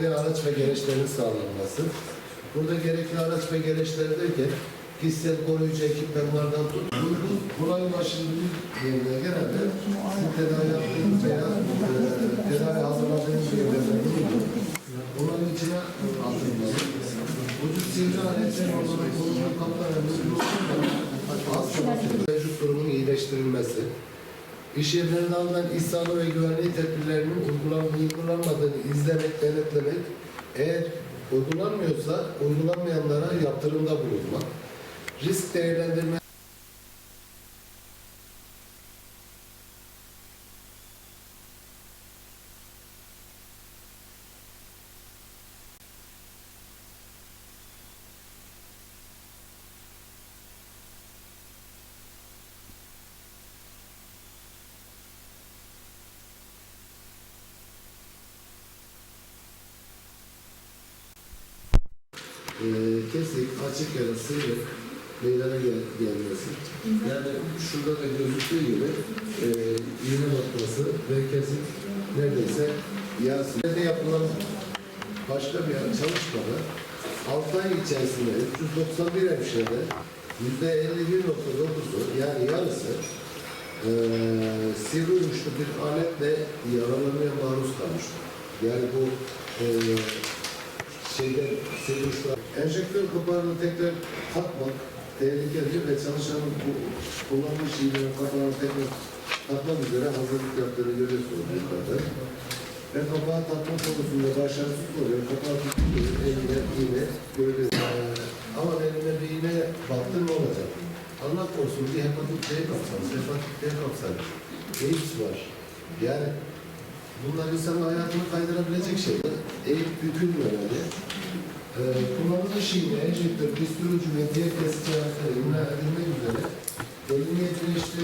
gerekli araç ve gereçlerin sağlanması. Burada gerekli araç ve gereçler derken kişisel koruyucu ekipmanlardan tut, uygun, kolay ulaşılabilir yerine genelde tedavi yaptığınız veya e, tedavi hazırladığınız yerlerden bulunur. Bunların içine atılmalı. Vücut sivri aletlerin olarak bulunduğu kaplar az çalışır. Mevcut durumun iyileştirilmesi. İş yerlerinde alınan sağlığı ve güvenliği tedbirlerinin uygulan- uygulanmadığını izlemek, denetlemek, eğer uygulanmıyorsa uygulanmayanlara yaptırımda bulunmak, risk değerlendirme e, kesik, açık ya da sıyrık meydana gel gelmesi. Yani şurada da gözüktüğü gibi e, iğne noktası ve kesik neredeyse yasirde yapılan başka bir çalışmada 6 ay içerisinde 391 hemşirede %51.9'u yani yarısı e, sivri uçlu bir aletle yaralanmaya maruz kalmıştır. Yani bu e, şeyde sivriuşlar. Enjektör kapağını tekrar takmak tehlikeli ve çalışanın bu kullanmış iğnenin kapağını tekrar takmak üzere hazırlık yaptığını görüyorsunuz yukarıda. Ve kapağı takma konusunda başarısız oluyor. Kapağı tutuyor, eline iğne görüyoruz. Ee, ama eline bir iğne baktı ne olacak? Allah korusun bir hepatit C kapsanız, hepatit D kapsanız. AIDS var. Yani Bunlar insanın hayatını kaydırabilecek şeyler. Eğip bükülmemeli. Ee, kullanılmış iğne, enjektör, pistoloji ve diğer kesici aletleri imha edilmek üzere. Belli niyetine işte